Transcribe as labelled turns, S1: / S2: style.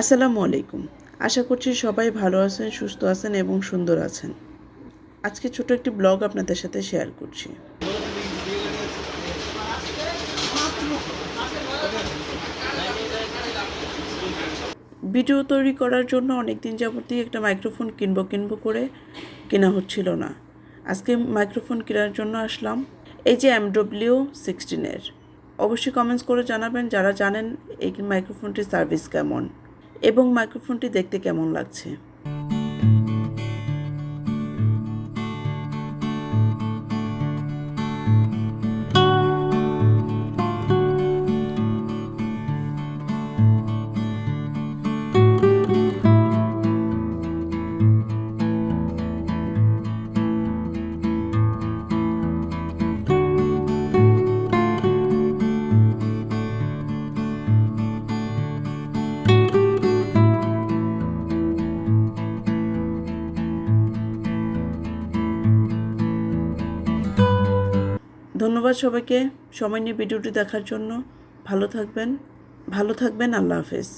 S1: আসসালামু আলাইকুম। আশা করছি সবাই ভালো আছেন, সুস্থ আছেন এবং সুন্দর আছেন। আজকে ছোট একটি ব্লগ আপনাদের সাথে শেয়ার করছি। ভিডিও তৈরি করার জন্য অনেক দিন যাবতীয় একটা মাইক্রোফোন কিনবো কিনবো করে কেনা হচ্ছিল না। আজকে মাইক্রোফোন কেনার জন্য আসলাম এই যে এমডব্লিউ সিক্সটিনের। অবশ্যই কমেন্টস করে জানাবেন যারা জানেন এই মাইক্রোফোনটির সার্ভিস কেমন। এবং মাইক্রোফোনটি দেখতে কেমন লাগছে? ধন্যবাদ সবাইকে। সময় নিয়ে ভিডিওটি দেখার জন্য ভালো থাকবেন। ভালো থাকবেন। আল্লাহ হাফেজ।